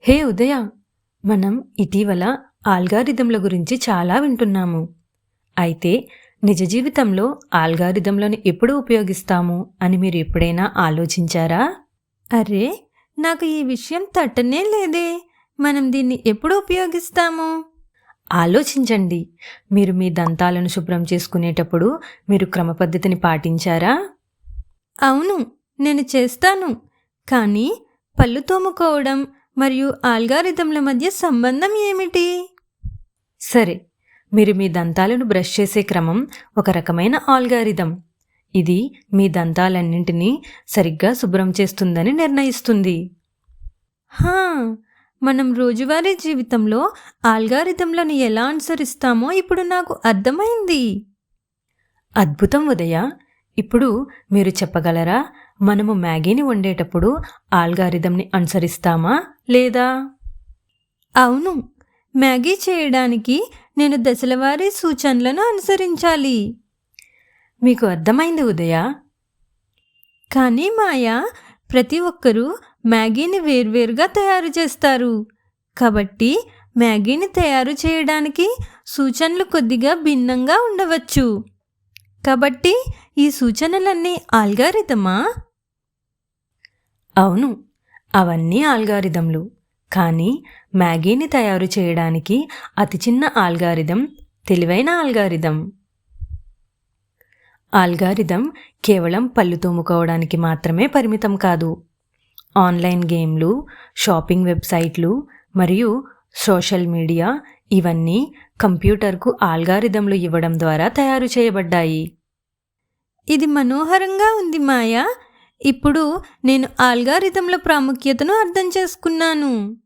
హే ఉదయ మనం ఇటీవల ఆల్గారిథంల గురించి చాలా వింటున్నాము. అయితే నిజ జీవితంలో ఆల్గారిథంలను ఎప్పుడు ఉపయోగిస్తాము అని మీరు ఎప్పుడైనా ఆలోచించారా? అరే నాకు ఈ విషయం తట్టనే లేదే. మనం దీన్ని ఎప్పుడు ఉపయోగిస్తాము? ఆలోచించండి. మీరు మీ దంతాలను శుభ్రం చేసుకునేటప్పుడు మీరు క్రమపద్ధతిని పాటించారా? అవును నేను చేస్తాను. కానీ పళ్ళు తోముకోవడం మరియు ఆల్గారిథంల మధ్య సంబంధం ఏమిటి? సరే మీరు మీ దంతాలను బ్రష్ చేసే క్రమం ఒక రకమైన ఆల్గారిథం ఇది మీ దంతాలన్నింటినీ సరిగ్గా శుభ్రం చేస్తుందని నిర్ణయిస్తుంది. హా మనం రోజువారీ జీవితంలో ఆల్గారిథంలను ఎలా అనుసరిస్తామో ఇప్పుడు నాకు అర్థమైంది. అద్భుతం ఉదయ. ఇప్పుడు మీరు చెప్పగలరా? మనము మ్యాగీని వండేటప్పుడు ఆల్గారిథంని అనుసరిస్తామా లేదా? అవును. మ్యాగీ చేయడానికి నేను దశలవారీ సూచనలను అనుసరించాలి. మీకు అర్థమైంది ఉదయ? కానీ మాయా ప్రతి ఒక్కరూ మ్యాగీని వేర్వేరుగా తయారు చేస్తారు. కాబట్టి మ్యాగీని తయారు చేయడానికి సూచనలు కొద్దిగా భిన్నంగా ఉండవచ్చు. కాబట్టి ఈ సూచనలన్నీ ఆల్గారిథమా అవును అవన్నీ ఆల్గారిథంలు కానీ మ్యాగీని తయారు చేయడానికి అతి చిన్న ఆల్గారిథం తెలివైన ఆల్గారిథం ఆల్గారిథం కేవలం పళ్ళు తోముకోవడానికి మాత్రమే పరిమితం కాదు. ఆన్లైన్ గేమ్లు షాపింగ్ వెబ్సైట్లు మరియు సోషల్ మీడియా ఇవన్నీ కంప్యూటర్కు ఆల్గారిథంలు ఇవ్వడం ద్వారా తయారు చేయబడ్డాయి. ఇది మనోహరంగా ఉంది మాయా. ఇప్పుడు నేను ఆల్గారిథంల ప్రాముఖ్యతను అర్థం చేసుకున్నాను.